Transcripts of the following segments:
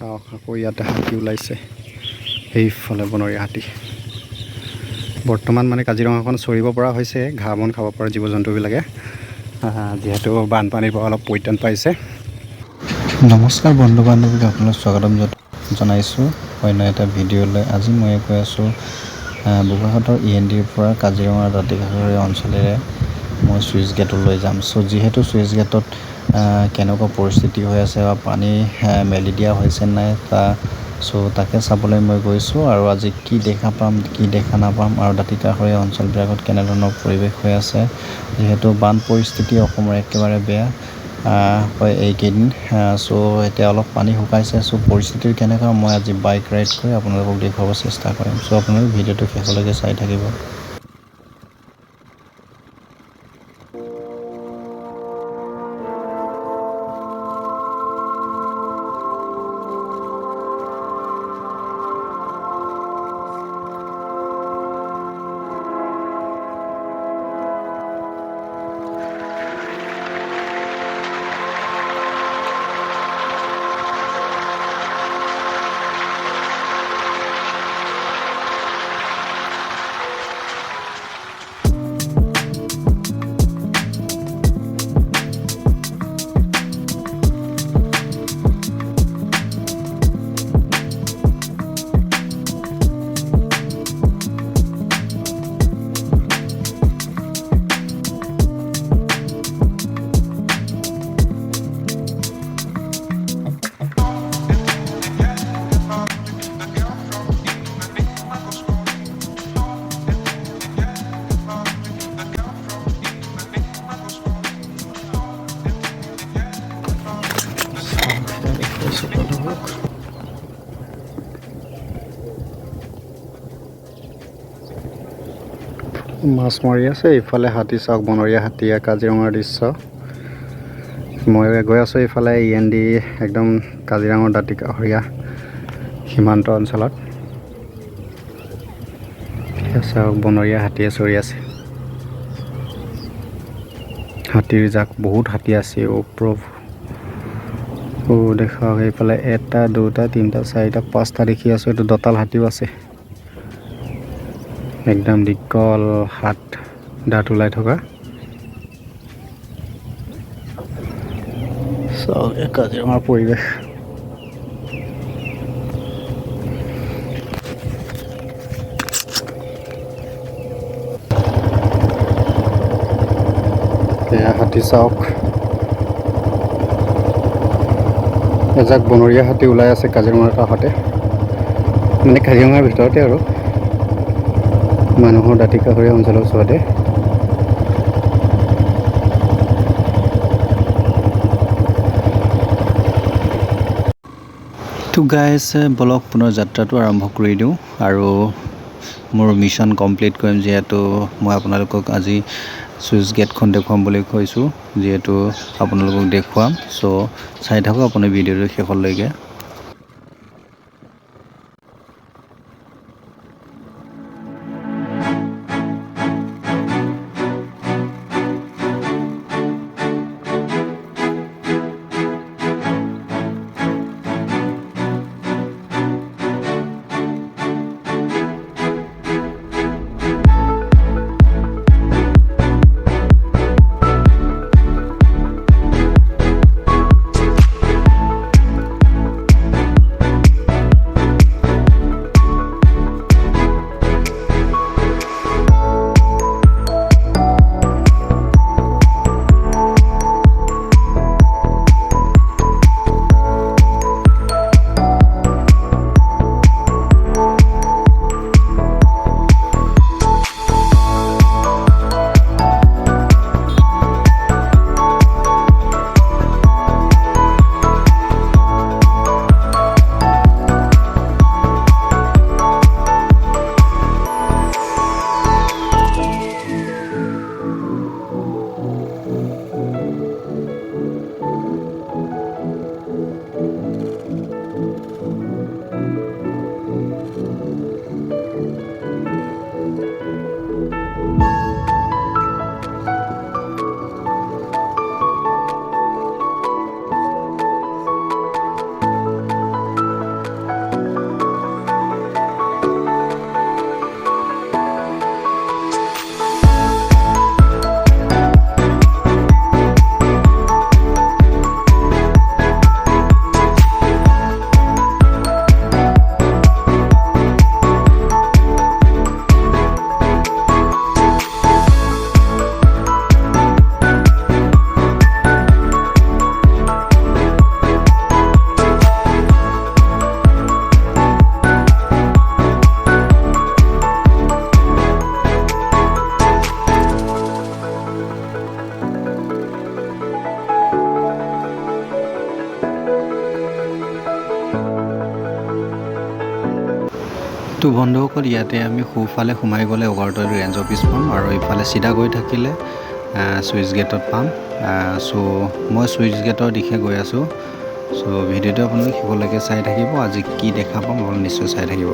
চাওক আকৌ ইয়াতে হাতী ওলাইছে। সেইফালে বনৰীয়া হাতী। বৰ্তমান মানে কাজিৰঙাখন চৰিব পৰা হৈছে, ঘাঁহ বন খাব পৰা জীৱ জন্তুবিলাকে যিহেতু বানপানীৰ পৰা অলপ পৰিত্ৰাণ পাইছে। নমস্কাৰ বন্ধু বান্ধৱীক, আপোনাক স্বাগতম জনাইছোঁ। অন্য এটা ভিডিঅ'লৈ আজি মই কৈ আছোঁ বোকাখাটৰ ই এন ডিৰ পৰা কাজিৰঙাৰ দাঁতিকাষৰীয়া অঞ্চলেৰে। মই চুইচ গেটলৈ যাম। চ' যিহেতু চুইচ গেটত কেনেকুৱা পৰিস্থিতি হৈ আছে বা পানী মেলি দিয়া হৈছে নাই, তা চ' তাকে চাবলৈ মই গৈছোঁ আৰু আজি কি দেখা পাম, কি দেখা নাপাম আৰু দাঁতিকাষৰীয়া অঞ্চলবিলাকত কেনেধৰণৰ পৰিৱেশ হৈ আছে। যিহেতু বান পৰিস্থিতি অসমৰ একেবাৰে বেয়া হয় এইকেইদিন চ' এতিয়া অলপ পানী শুকাইছে চ' পৰিস্থিতিৰ কেনেকুৱা, মই আজি বাইক ৰাইড কৰি আপোনালোকক দেখুৱাব চেষ্টা কৰিম। চ' আপোনালোকে ভিডিঅ'টো শেষলৈকে চাই থাকিব। মাছ মাৰি আছে ইফালে হাতী চাওক বনৰীয়া হাতী, কাজিৰঙাৰ দৃশ্য। মই গৈ আছোঁ এইফালে, ই এন ডি একদম কাজিৰঙাৰ দাঁতিকাষৰীয়া সীমান্ত অঞ্চলত। চাওক বনৰীয়া হাতীয়ে চৰি আছে। হাতীৰ জাক, বহুত হাতী আছে, অ' প্ৰভু। দেখাওক এইফালে এটা, দুটা, তিনিটা, চাৰিটা, পাঁচটা দেখি আছোঁ, এইটো দঁতাল হাতীও আছে। একদম দীঘল হাত দাঁত ওলাই থকা। চাওক কাজিৰঙাৰ পৰিৱেশ এয়া হাতী চাওক। এজাক বনৰীয়া হাতী ওলাই আছে কাজিৰঙাৰ কাষতে। মানে কাজিৰঙাৰ ভিতৰতে আৰু। মানুহৰ দাঁতিকাষৰীয়া অঞ্চলৰ ওচৰতে। তো গাইজ বলক পুনৰ যাত্ৰাটো আৰম্ভ কৰি দিওঁ আৰু মোৰ মিছন কমপ্লিট কৰিম যিহেতু মই আপোনালোকক আজি চুইচ গেটখন দেখুৱাম বুলি কৈছোঁ যিহেতু আপোনালোকক দেখুৱাম। চ' চাই থাকক আপুনি ভিডিঅ'টো শেষলৈকে। বন্ধুসকল ইয়াতে আমি সোঁফালে সোমাই গ'লে ওগৰতলী ৰেঞ্জ অফিচ পাম আৰু ইফালে চিধা গৈ থাকিলে চুইচ গেটত পাম। চ' মই চুইচ গেটৰ দিশে গৈ আছোঁ। চ' ভিডিঅ'টো আপোনালোকে শেষলৈকে চাই থাকিব। আজি কি দেখা পাম আপোনালোকে নিশ্চয় চাই থাকিব।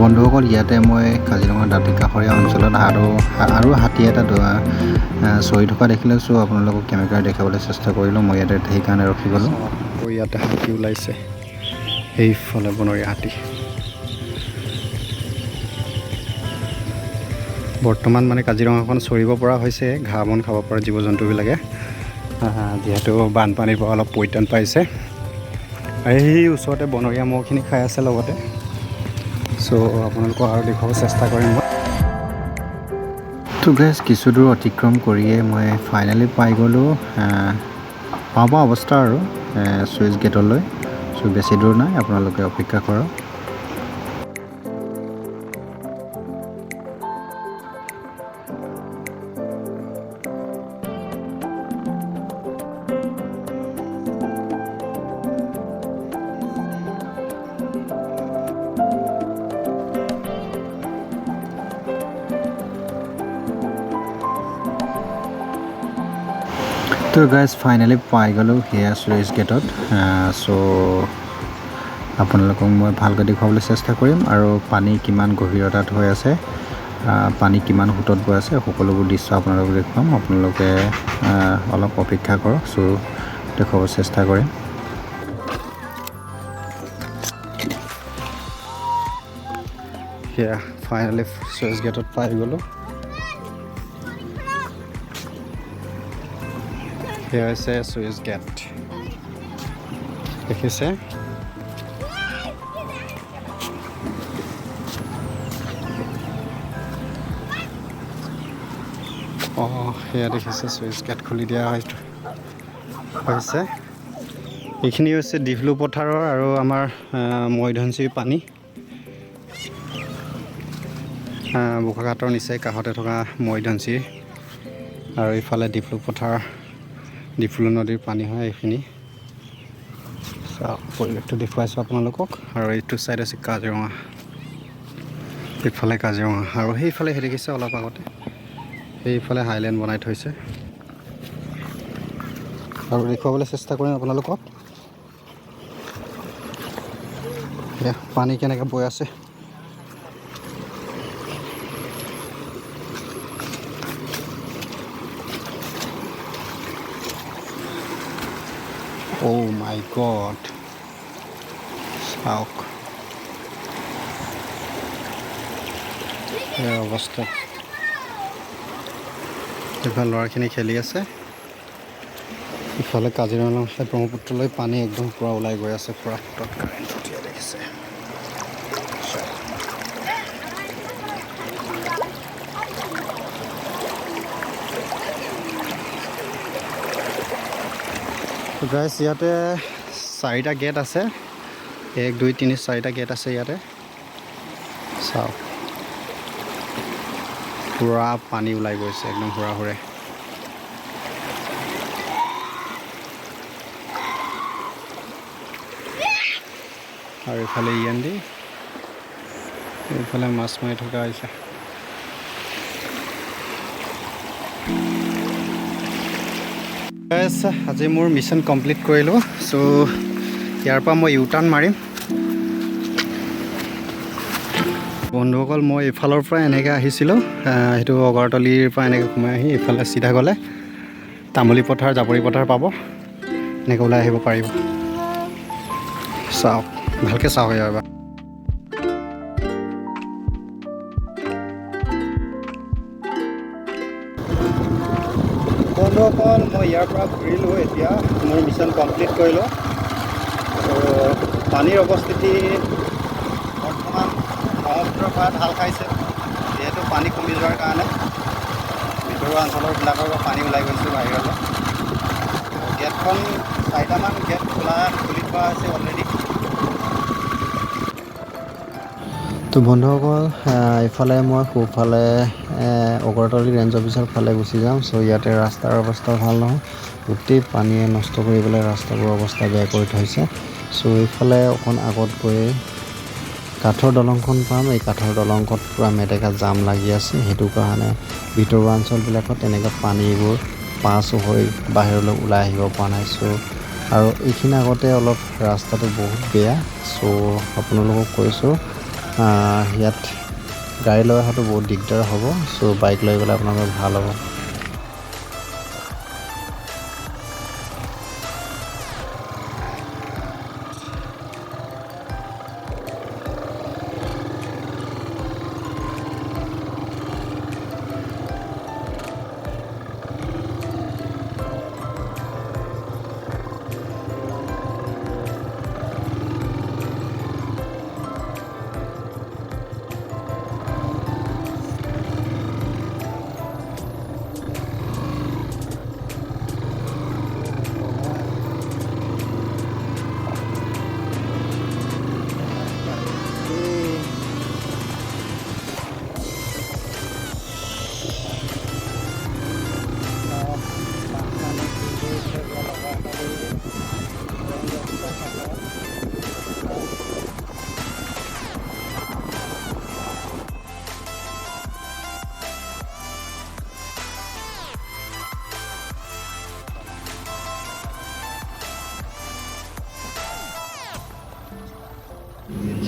বন্ধুসকল ইয়াতে মই কাজিৰঙা দাঁতি কাষৰীয়া অঞ্চলত আৰু আৰু হাতী এটা চৰি থকা দেখিলোঁ চ' আপোনালোকক কেমেৰাৰে দেখাবলৈ চেষ্টা কৰিলোঁ মই ইয়াতে সেইকাৰণে ৰখি গ'লোঁ। ইয়াতে হাতী ওলাইছে। সেইফালে বনৰীয়া হাতী। বৰ্তমান মানে কাজিৰঙাখন চৰিব পৰা হৈছে ঘাঁহ বন খাব পৰা জীৱ জন্তুবিলাকে যিহেতু বানপানীৰ পৰা অলপ পৰিত্ৰাণ পাইছে। আৰু সেই ওচৰতে বনৰীয়া মহখিনি খাই আছে লগতে। চ' আপোনালোকক আৰু দেখুৱাব চেষ্টা কৰিম। মই তো কিছু দূৰ অতিক্ৰম কৰিয়ে মই ফাইনেলি পাই গ'লোঁ পাওঁ পাওঁ অৱস্থা আৰু চুইচ গেটলৈ চ' বেছি দূৰ নাই, আপোনালোকে অপেক্ষা কৰক। তো গাইজ ফাইনেলি পাই গ'লোঁ সেয়া চুইচ গেটত চ' আপোনালোকক মই ভালকৈ দেখুৱাবলৈ চেষ্টা কৰিম আৰু পানী কিমান গভীৰতাত হৈ আছে পানী কিমান সোঁতত গৈ আছে সকলোবোৰ দৃশ্য আপোনালোকক দেখুৱাম। আপোনালোকে অলপ অপেক্ষা কৰক চ' দেখুৱাব চেষ্টা কৰিম। সেয়া ফাইনেলি চুইচ গেটত পাই গ'লোঁ। সেয়া হৈছে চুইচ গেট দেখিছে অঁ সেয়া দেখিছে চুইচ গেট খুলি দিয়া হৈছে এইখিনি হৈছে ডিফলু পথাৰৰ আৰু আমাৰ আহ, মৈধনশিৰ পানী। বোকাঘাটৰ নিচেই কাষতে থকা মৈধনশি আৰু ইফালে ডিফলু পথাৰ ডিফলু নদীৰ পানী হয় এইখিনি। চাওক পৰিৱেশটো দেখুৱাইছোঁ আপোনালোকক। আৰু এইটো ছাইড আছে কাজিৰঙা। ইফালে কাজিৰঙা। আৰু সেইফালে সেই দেখিছে অলপ আগতে। সেইফালে হাইলেণ্ড বনাই থৈছে। আৰু দেখুৱাবলৈ চেষ্টা কৰিম আপোনালোকক। পানী কেনেকৈ বৈ আছে। Oh my god. চাওক এই অৱস্থা ইফালে ল'ৰাখিনি খেলি আছে। ইফালে কাজিৰঙা ব্ৰহ্মপুত্ৰলৈ পানী একদম পূৰা ওলাই গৈ আছে, পূৰা কাৰেণ্ট উঠিয়াই দেখিছে। গাইছ ইয়াতে চাৰিটা গেট আছে। এক, দুই, তিনি, চাৰিটা গেট আছে ইয়াতে। চাওক। পূৰা পানী ওলাই গৈছে, একদম হুৰা হুৰে আৰু ইফালে ইয়েন্দি এইফালে মাছ মাৰি থকা হৈছে। আজি মোৰ মিছন কমপ্লিট কৰিলোঁ চ' ইয়াৰ পৰা মই ইউ টাৰ্ণ মাৰিম। বন্ধুসকল মই এইফালৰ পৰা এনেকৈ আহিছিলোঁ আহ, সেইটো অগৰতলীৰ পৰা এনেকৈ সোমাই আহি এইফালে চিধা গ'লে তামুলী পথাৰ জাপৰি পথাৰ পাব। এনেকৈ ওলাই আহিব পাৰিব। চাওক ভালকৈ চাওক পৰা ঘূৰিলোঁ এতিয়া মোৰ মিছন কমপ্লিট কৰিলোঁ। পানীৰ অৱস্থিতি ব্ৰহ্মপুত্ৰৰ পাৰত হাল খাইছে, যিহেতু পানী কমি যোৱাৰ কাৰণে ভিতৰুৱা অঞ্চলৰবিলাকৰ পৰা পানী ওলাই গৈছে বাহিৰলৈ। গেটখন চাৰিটামান গেট খোলা খুলি থোৱা হৈছে অলৰেডি তো বন্ধুসকল ইফালে মই সোঁফালে অগৰতলী ৰেঞ্জ অফিচৰ ফালে গুচি যাম। চ' ইয়াতে ৰাস্তাৰ অৱস্থা ভালো নহয়। গোটেই পানীয়ে নষ্ট কৰি পেলাই ৰাস্তাবোৰৰ অৱস্থা বেয়া কৰি থৈছে। চ' এইফালে অকণ আগত গৈ কাঠৰ দলংখন পাম। এই কাঠৰ দলংখনত পূৰা মেটেকা জাম লাগি আছে। সেইটো কাৰণে ভিতৰুৱা অঞ্চলবিলাকত তেনেকৈ পানীবোৰ পাছ হৈ বাহিৰলৈ ওলাই আহিব পৰা নাই। চ' আৰু এইখিনি আগতে অলপ ৰাস্তাটো বহুত বেয়া। চ' আপোনালোকক কৈছোঁ ইয়াত গাড়ী লৈ অহাটো বহুত দিগদাৰ হ'ব। চ' বাইক লৈ গ'লে আপোনালোকৰ ভালো হ'ব।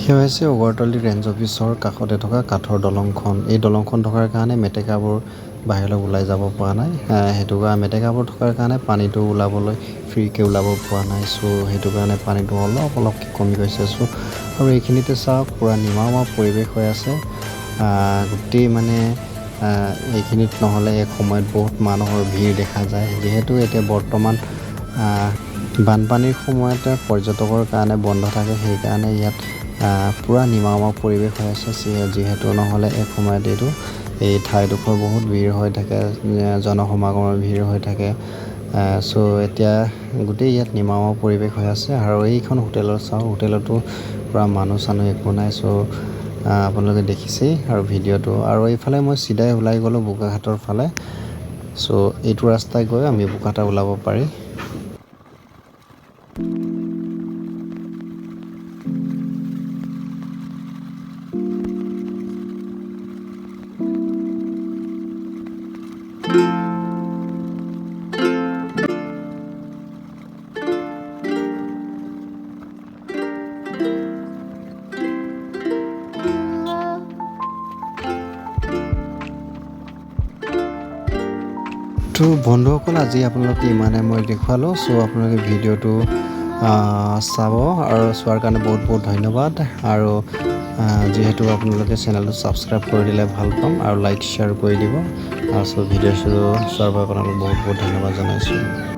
সেয়া হৈছে উগৰতলী ৰেঞ্জ অফিচৰ কাষতে থকা কাঠৰ দলংখন। এই দলংখন থকাৰ কাৰণে মেটেকাবোৰ বাহিৰলৈ ওলাই যাব পৰা নাই। সেইটো কাৰণে মেটেকাবোৰ থকাৰ কাৰণে পানীটো ওলাবলৈ ফ্ৰীকৈ ওলাব পৰা নাই। চ' সেইটো কাৰণে পানীটো অলপ অলপকৈ কমি গৈছে। চ' আৰু এইখিনিতে চাওক পূৰা নিমাওয়া পৰিৱেশ হৈ আছে। গোটেই মানে এইখিনিত নহ'লে এক সময়ত বহুত মানুহৰ ভিৰ দেখা যায়। যিহেতু এতিয়া বৰ্তমান বানপানীৰ সময়ত পৰ্যটকৰ কাৰণে বন্ধ থাকে। সেইকাৰণে ইয়াত পূৰা নিমাওয়া পৰিৱেশ হৈ আছে যিহেতু নহ'লে এক সময়ত এইটো এই ঠাইডোখৰ বহুত ভিৰ হৈ থাকে জনসমাগমৰ ভিৰ হৈ থাকে। চ' এতিয়া গোটেই ইয়াত নিমাওয়া পৰিৱেশ হৈ আছে আৰু এইখন হোটেলত চাওঁ হোটেলতো পূৰা মানুহ চানুহ একো নাই। চ' আপোনালোকে দেখিছেই আৰু ভিডিঅ'টো। আৰু এইফালে মই চিধাই ওলাই গ'লোঁ বোকাঘাটৰ ফালে। চ' এইটো ৰাস্তাই গৈ আমি বোকাটা ওলাব পাৰি। তো বন্ধুসকল, আজি আপোনালোকে ইমানে মই দেখুৱালোঁ চ' আপোনালোকে ভিডিঅ'টো চাব আৰু চোৱাৰ কাৰণে বহুত বহুত ধন্যবাদ। আৰু যিহেতু আপোনালোকে চেনেলটো ছাবস্ক্ৰাইব কৰি দিলে ভালো পাম আৰু লাইক শ্বেয়াৰ কৰি দিব। আৰু চ' ভিডিঅ'টো চোৱাৰ বাবে আপোনালোকক বহুত বহুত ধন্যবাদ জনাইছোঁ।